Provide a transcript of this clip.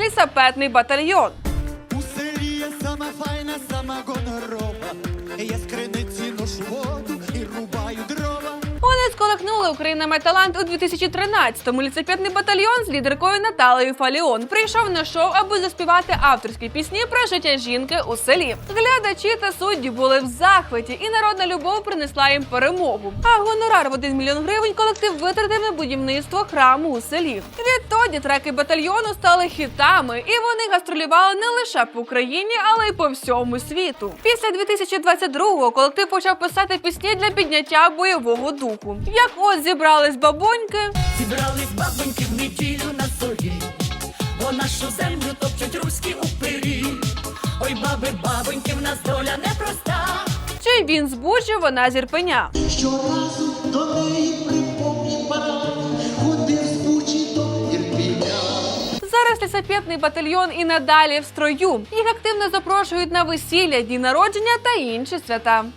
Лісапетний батальйон. У селі є сама файна, сама гонорова. Я з Вони Україна талант у 2013-му. Ліцеп'ятний батальйон з лідеркою Наталею Фаліон прийшов на шоу, аби заспівати авторські пісні про життя жінки у селі. Глядачі та судді були в захваті, і народна любов принесла їм перемогу. А гонорар в 1 мільйон гривень колектив витратив на будівництво храму у селі. Відтоді треки батальйону стали хітами, і вони гастролювали не лише по Україні, але й по всьому світу. Після 2022-го колектив почав писати пісні для підняття бойового духу. Як от зібрались бабоньки, Зібрались бабоньки в неділю на зорі, бо нашу землю топчуть руські упирі. Ой, баби, бабоньки, в нас доля непроста. чи він з Бучі, вона з Ірпеня. Щоразу до неї припомні парад, ходив з Бучі до Ірпіня. Зараз лісапетний батальйон і надалі в строю. Їх активно запрошують на весілля, дні народження та інші свята.